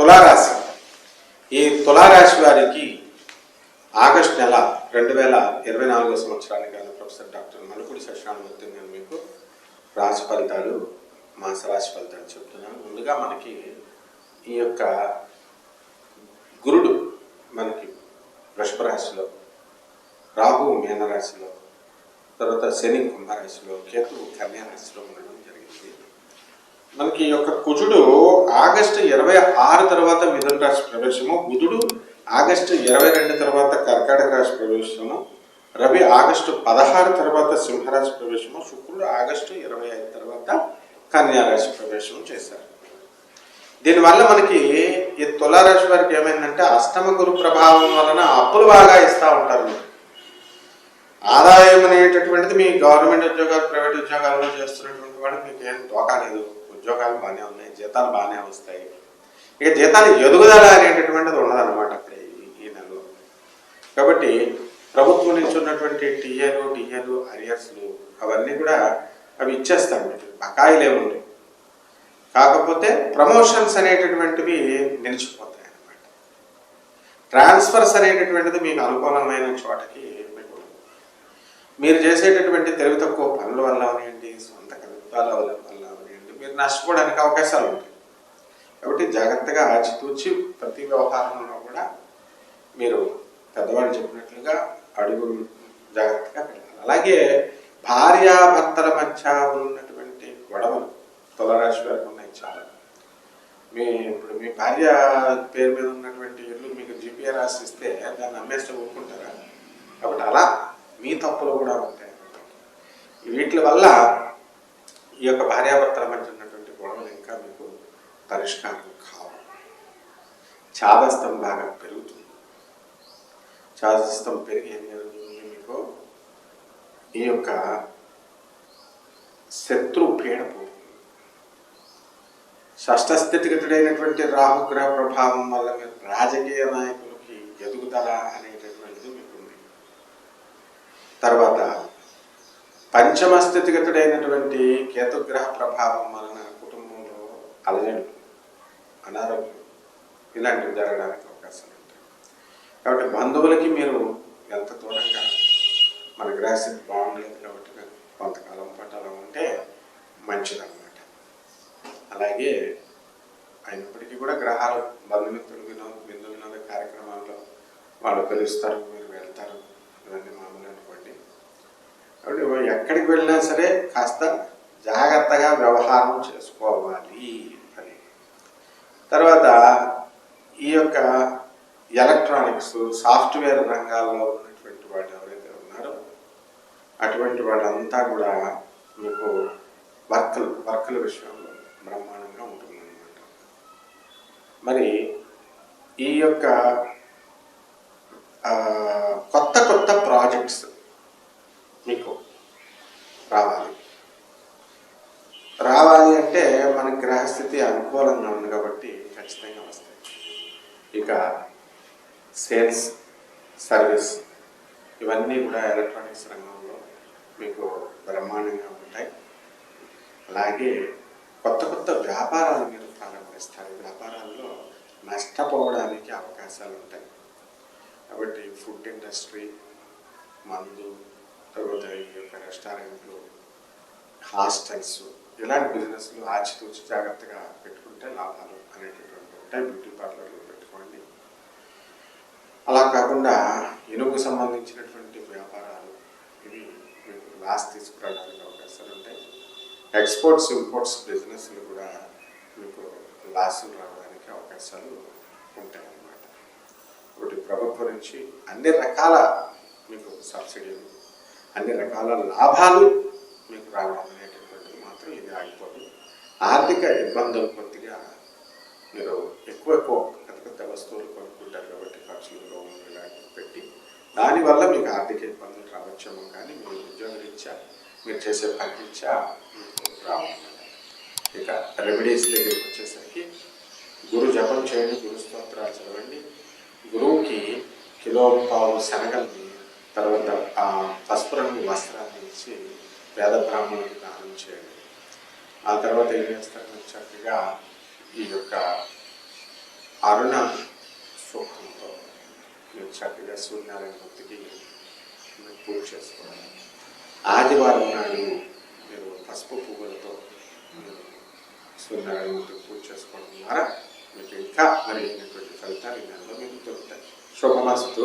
తులారాశి. ఈ తులారాశి వారికి ఆగస్టు నెల రెండు వేల ఇరవై నాలుగో సంవత్సరానికి గాను ప్రొఫెసర్ డాక్టర్ మలుపుడి సశ్రామూర్తి నేను మీకు రాశి ఫలితాలు మాస రాశి ఫలితాలు చెప్తున్నాను. ముందుగా మనకి ఈ యొక్క గురుడు మనకి వృషభ రాశిలో రాహు మీనరాశిలో తర్వాత శని కుంభరాశిలో కేతువు కన్యారాశిలో ఉండడం జరిగింది. మనకి యొక్క కుజుడు ఆగస్టు ఇరవై ఆరు తర్వాత మిథున రాశి ప్రవేశము. బుధుడు ఆగస్టు ఇరవై రెండు తర్వాత కర్కాటక రాశి ప్రవేశము. రవి ఆగస్టు పదహారు తర్వాత సింహరాశి ప్రవేశము. శుక్రుడు ఆగస్టు ఇరవై ఐదు తర్వాత కన్యారాశి ప్రవేశం చేశారు. దీనివల్ల మనకి ఈ తులారాశి వారికి ఏమైందంటే అష్టమ గురు ప్రభావం వలన అప్పులు బాగా ఇస్తూ ఉంటారు. మీరు ఆదాయం అనేటటువంటిది మీ గవర్నమెంట్ ఉద్యోగాలు ప్రైవేట్ ఉద్యోగాల్లో చేస్తున్నటువంటి వాడు మీకు ఏం తోకా లేదు. ఉద్యోగాలు బాగానే ఉన్నాయి జీతాలు బాగానే వస్తాయి. ఇక జీతాలు ఎదుగుదల అనేటటువంటిది ఉండదన్నమాట అక్కడ ఈ- నెలలో. కాబట్టి ప్రభుత్వం నుంచి ఉన్నటువంటి టీఏలు డిఏలు అరియర్స్లు అవన్నీ కూడా అవి ఇచ్చేస్తాం. మీకు బకాయిలు ఏముండవు కాకపోతే ప్రమోషన్స్ అనేటటువంటివి నిలిచిపోతాయి అన్నమాట. ట్రాన్స్ఫర్స్ అనేటటువంటిది మీకు అనుకూలమైన చోటకి మీకు మీరు చేసేటటువంటి తెలివి తక్కువ పనుల వల్ల అవనివ్వండి సొంత కవిత్వాల వల్ల వల్ల అవనివ్వండి మీరు నష్టపోవడానికి అవకాశాలు ఉంటాయి. కాబట్టి జాగ్రత్తగా ఆచితూచి ప్రతి వ్యవహారంలో కూడా మీరు పెద్దవాళ్ళు చెప్పినట్లుగా అడుగులు జాగ్రత్తగా వెళ్ళాలి అలాగే భార్యాభర్తల మధ్య ఉన్నటువంటి గొడవలు తులరాశి వారికి ఉన్నాయి చాలా. మీ ఇప్పుడు మీ భార్య పేరు మీద ఉన్నటువంటి ఇల్లు మీకు జీపీఏ రాసి ఇస్తే దాన్ని అమ్మేస్తే ఒప్పుకుంటారా? కాబట్టి అలా మీ తప్పులు కూడా ఉంటాయి. వీటి వల్ల ఈ యొక్క భార్యాభర్తల మధ్య ఉన్నటువంటి గొడవలు ఇంకా మీకు పరిష్కారం కావు. చాదస్తం బాగా పెరుగుతుంది. చాదస్తం పెరిగి ఏం జరుగుతుంది మీకు? ఈ యొక్క శత్రు పీడ పోతుంది. షష్ఠస్థితిగతుడైనటువంటి రాహుగ్రహ ప్రభావం వల్ల మీరు రాజకీయ నాయకులకి ఎదుగుదల అనే మీకు ఉంది తర్వాత పంచమ స్థితిగతుడైనటువంటి కేతుగ్రహ ప్రభావం వలన కుటుంబంలో అలజడులు అనారోగ్యం ఇలాంటివి జరగడానికి అవకాశాలు ఉంటాయి కాబట్టి బంధువులకి మీరు ఎంత దూరంగా మన గ్రహస్థితి బాగుండలేదు కాబట్టి కొంతకాలం పాటు అలా ఉంటే మంచిదన్నమాట. అలాగే అయినప్పటికీ కూడా గ్రహాలు బంధుమిత్రులు వినోద బిందు వినోద కార్యక్రమాల్లో వాళ్ళు పిలుస్తారు మీరు వెళ్తారు ఇవన్నీ మామూలు ఎక్కడికి వెళ్ళినా సరే కాస్త జాగ్రత్తగా వ్యవహారం చేసుకోవాలి అని. తర్వాత ఈ యొక్క ఎలక్ట్రానిక్స్ సాఫ్ట్వేర్ రంగాల్లో ఉన్నటువంటి వాళ్ళు ఎవరైతే ఉన్నారో అటువంటి వాళ్ళంతా కూడా మీకు వర్కులు వర్కుల విషయంలో బ్రహ్మాండంగా ఉంటుందన్నమాట. మరి ఈ యొక్క కొత్త కొత్త ప్రాజెక్ట్స్ రావాలి. రావాలి అంటే మన గ్రహస్థితి అనుకూలంగా ఉంది కాబట్టి ఖచ్చితంగా వస్తాయి. ఇక సేల్స్ సర్వీస్ ఇవన్నీ కూడా ఎలక్ట్రానిక్స్ రంగంలో మీకు బ్రహ్మాండంగా ఉంటాయి. అలాగే కొత్త కొత్త వ్యాపారాలు మీరు ప్రారంభిస్తారు. వ్యాపారాల్లో నష్టపోవడానికి అవకాశాలు ఉంటాయి. కాబట్టి ఫుడ్ ఇండస్ట్రీ మందు తర్వాత ఈ యొక్క రెస్టారెంట్లు హాస్టల్స్ ఇలాంటి బిజినెస్లు ఆచితూచి జాగ్రత్తగా పెట్టుకుంటే లాభాలు అనేటటువంటి ఉంటాయి బ్యూటీ పార్లర్లు పెట్టుకోండి. అలా కాకుండా ఇనుగు సంబంధించినటువంటి వ్యాపారాలు ఇవి మీకు లాస్ తీసుకురావడానికి అవకాశాలు ఉంటాయి. ఎక్స్పోర్ట్స్ ఇంపోర్ట్స్ బిజినెస్లు కూడా మీకు లాసులు రావడానికి అవకాశాలు ఉంటాయి అన్నమాట ఒకటి ప్రభుత్వం నుంచి అన్ని రకాల మీకు సబ్సిడీలు అన్ని రకాల లాభాలు మీకు రావడం అనేటటువంటిది మాత్రం ఇది ఆగిపోదు ఆర్థిక ఇబ్బందులు కొద్దిగా మీరు ఎక్కువ ఎక్కువ పెద్ద పెద్ద వస్తువులు కొనుక్కుంటారు కాబట్టి ఖర్చులు లోన్లు ఇలాంటివి పెట్టి దానివల్ల మీకు ఆర్థిక ఇబ్బందులు రావచ్చేమో కానీ మీ ఉద్యోగరీత్యా మీరు చేసే పని రీత్యా మీకు ఇక రెమెడీస్ దగ్గరికి వచ్చేసరికి గురు జపం చేయండి గురు స్తోత్రాలు చదవండి. గురువుకి కిలో పావు శనగల్ని తర్వాత ఆ పసుపు రంగు వస్త్రాన్ని ఇచ్చి పేద బ్రాహ్మణుడికి దానం చేయండి. ఆ తర్వాత ఏం చేస్తారు చక్కగా ఈ యొక్క అరుణ సుఖంతో మీరు చక్కగా సూర్యనారాయణ భక్తికి మీరు పూజ చేసుకోవాలి. ఆదివారం నాడు మీరు పసుపు పువ్వులతో మీరు సూర్యనారాయణ భక్తికి పూజ చేసుకోవడం ద్వారా మీకు ఇంకా మరిగినటువంటి ఫలితాలు ఈ నెలలో మీకు దొరుకుతాయి. శుభమస్తు.